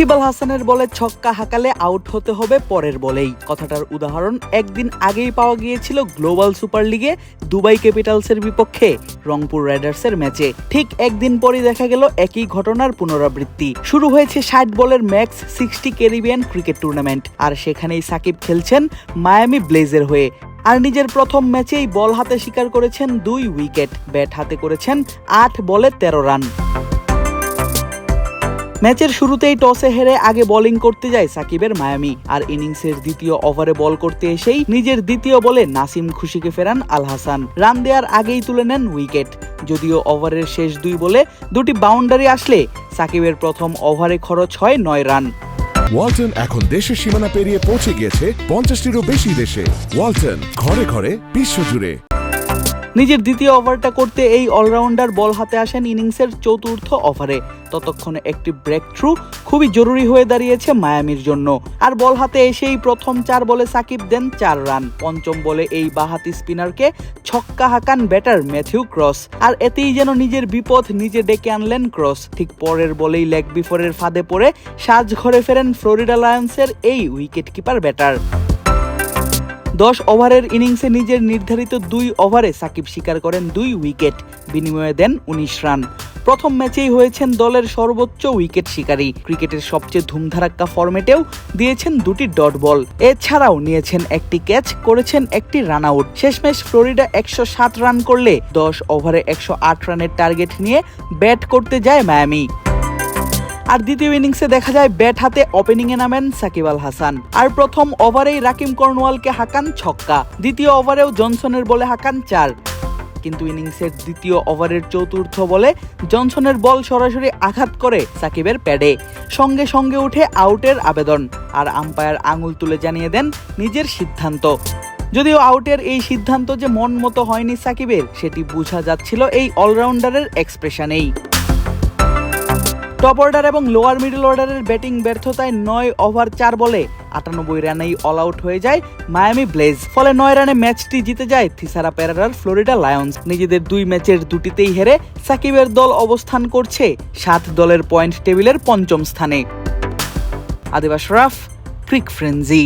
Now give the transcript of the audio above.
সাকিব হাসানের বলে ছক্কা হাঁকালে আউট হতে হবে পরের বলেই। কথাটার উদাহরণ একদিন আগেই পাওয়া গিয়েছিল গ্লোবাল সুপার লিগে দুবাই ক্যাপিটালসের বিপক্ষে রংপুর রাইডার্সের ম্যাচে। ঠিক একদিন পরই দেখা গেল একই ঘটনার পুনরাবৃত্তি। শুরু হয়েছে ষাট বলের Max sixty Caribbean cricket tournament. আর সেখানেই সাকিব খেলছেন মায়ামি ব্লেজের হয়ে। আর নিজের প্রথম ম্যাচেই বল হাতে শিকার করেছেন দুই উইকেট। ব্যাট হাতে করেছেন আট বলে তেরো রান। ম্যাচের শুরুতেই টসে হেরে আগে বোলিং করতে যায় সাকিবের মায়ামি, আর ইনিংসের দ্বিতীয় ওভারে বল করতে এসেই নিজের দ্বিতীয় বলে নাসিম খুশিকে ফেরান আল হাসান। রান দেওয়ার আগেই তুলে নেন উইকেট। যদিও ওভারের শেষ দুই বলে দুটি বাউন্ডারি আসলে সাকিবের প্রথম ওভারে খরচ হয় নয় রান। ওয়ালটন এখন দেশের সীমানা পেরিয়ে পৌঁছে গিয়েছে পঞ্চাশটিরও বেশি দেশে। ওয়ালটন ঘরে ঘরে বিশ্বজুড়ে। নিজের দ্বিতীয় ওভারটা করতে এই অলরাউন্ডার বল হাতে আসেন ইনিংসের চতুর্থ ওভারে। ততক্ষণে একটি ব্রেক থ্রু খুবই জরুরি হয়ে দাঁড়িয়েছে মায়ামির জন্য। আর বল হাতে এসেই প্রথম চার বলে সাকিব দেন চার রান। পঞ্চম বলে এই বাহাতি স্পিনারকে ছক্কা হাঁকান ব্যাটার ম্যাথিউ ক্রস। আর এতেই যেন নিজের বিপদ নিজে ডেকে আনলেন ক্রস। ঠিক পরের বলেই লেগ বিফোরের ফাঁদে পড়ে সাজ ঘরে ফেরেন ফ্লোরিডা লায়ন্সের এই উইকেট কিপার ব্যাটার। দশ ওভারের ইনিংসে নিজের নির্ধারিত দুই ওভারে সাকিব শিকার করেন দুই উইকেট, বিনিময়ে দেন উনিশ রান। প্রথম ম্যাচেই হয়েছেন দলের সর্বোচ্চ উইকেট শিকারী। ক্রিকেটের সবচেয়ে ধুমধারাক্কা ফরম্যাটেও দিয়েছেন দুটি ডট বল। এছাড়াও নিয়েছেন একটি ক্যাচ, করেছেন একটি রান আউট শেষমেশ ফ্লোরিডা একশো সাত রান করলে দশ ওভারে একশো আট রানের টার্গেট নিয়ে ব্যাট করতে যায় মায়ামি। আর দ্বিতীয় ইনিংসে দেখা যায় ব্যাট হাতে ওপেনিংয়ে নামেন সাকিব আল হাসান। আর প্রথম ওভারেই রাকিম কর্নওয়ালকে হাঁকান ছক্কা। দ্বিতীয় ওভারেও জনসনের বলে হাঁকান চার। কিন্তু ইনিংসের দ্বিতীয় ওভারের চতুর্থ বলে জনসনের বল সরাসরি আঘাত করে সাকিবের প্যাডে। সঙ্গে সঙ্গে উঠে আউটের আবেদন। আর আম্পায়ার আঙুল তুলে জানিয়ে দেন নিজের সিদ্ধান্ত। যদিও আউটের এই সিদ্ধান্ত যে মন মতো হয়নি সাকিবের, সেটি বোঝা যাচ্ছিল এই অলরাউন্ডারের এক্সপ্রেশনেই টপ অর্ডার এবং লোয়ার মিডল অর্ডারের ব্যাটিং ব্যর্থতায় নয় ওভার চার বলে আটানব্বই রানেই অল আউট হয়ে যায় মায়ামি ব্লেজ। ফলে নয় রানে ম্যাচটি জিতে যায় থিসারা পেরারার ফ্লোরিডা লায়ন্স। নিজেদের দুই ম্যাচের দুটিতেই হেরে সাকিবের দল অবস্থান করছে সাত দলের পয়েন্ট টেবিলের পঞ্চম স্থানে। আদিবাস রাফ, ক্রিক ফ্রেন্জি